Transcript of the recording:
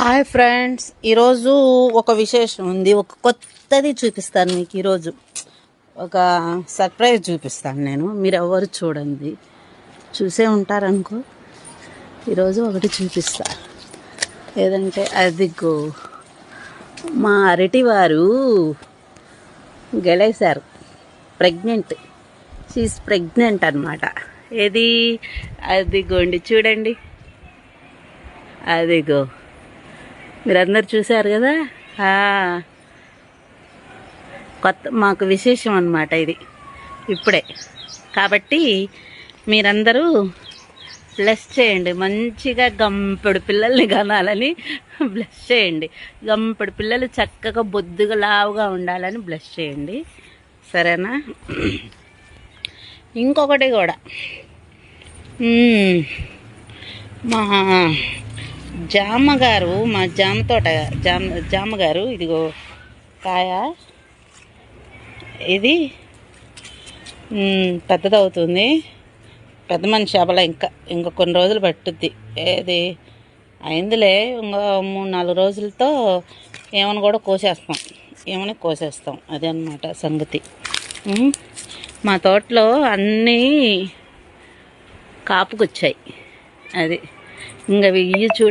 Hi friends ఈరోజు ఒక విశేషం ఉంది. ఒక కొత్తది చూపిస్తాను మీకు ఈరోజు. ఒక సర్ప్రైజ్ చూపిస్తాను నేను. మీరు ఎవరు చూడండి. చూసే ఉంటారనుకో ఈరోజు ఒకటి చూపిస్తా ఏదంటే అదిగో మా అరటి వారు గెలేశారు. ప్రెగ్నెంట్. షీఈస్ ప్రెగ్నెంట్ అనమాట ఏది? అదిగోండి చూడండి. అదిగో. మీరందరు చూశారు కదా? కొత్త మాకు విశేషం అన్నమాట ఇది. ఇప్పుడే. కాబట్టి మీరందరూ బ్లెస్ చేయండి. మంచిగా గంపెడు పిల్లల్ని కనాలని బ్లెస్ చేయండి. గంపెడు పిల్లలు చక్కగా బొద్దుగా లావుగా ఉండాలని బ్లెస్ చేయండి. సరేనా? ఇంకొకటి కూడా. మా జామగారు మా జామ తోట జామ జామగారు ఇదిగో కాయ. ఇది పెద్దదవుతుంది. పెద్ద మనిషి అబల ఇంకా ఇంకా కొన్ని రోజులు పట్టుద్ది. ఏది? అయిందిలే ఇంకా మూడు నాలుగు రోజులతో ఏమని కూడా కోసేస్తాం. ఏమని కోసేస్తాం. అదే అనమాట సంగతి. మా తోటలో అన్నీ కాపుకొచ్చాయి. అది ఇంకా ఇవి చూ